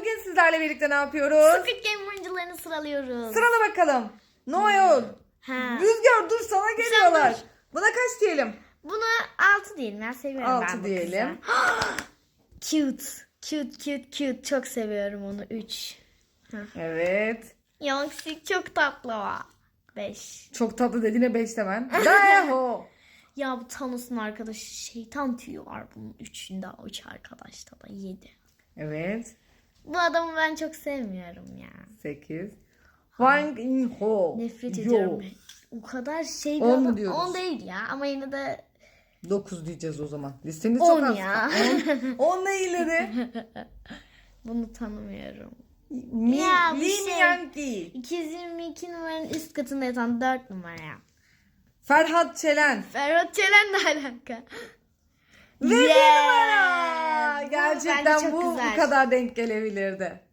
bugün sizlerle birlikte ne yapıyoruz? Squid Game oyuncularını sıralıyoruz. Sırala bakalım. Noel. Ha. Rüzgar dur sana geliyorlar. dur. Buna kaç diyelim? Buna 6 diyelim. Ben seviyorum Altı ben bu diyelim. cute. Cute cute cute. Çok seviyorum onu. 3. Evet. Yongsik çok tatlı o. 5. Çok tatlı dediğine 5 hemen. Dayaho. Ya bu Thanos'un arkadaşı şeytan tüyü var bunun üçünde. Üç arkadaşta da 7. Evet. Bu adamı ben çok sevmiyorum ya. 8. Wang In Ho. Nefret Yo. ediyorum. O kadar şey bir On adam. diyoruz? 10 değil ya ama yine de 9 diyeceğiz o zaman. Listemiz 10 çok az. ya. 10 ne ileri? Bunu tanımıyorum. Mi, Ya bir Lee şey. Myung Ki. 222 numaranın üst katında yatan 4 numara. Ferhat Çelen. Ferhat Çelen'le alaka. Ve bir Yeah. numara. Bu Gerçekten bu bu kadar denk gelebilirdi.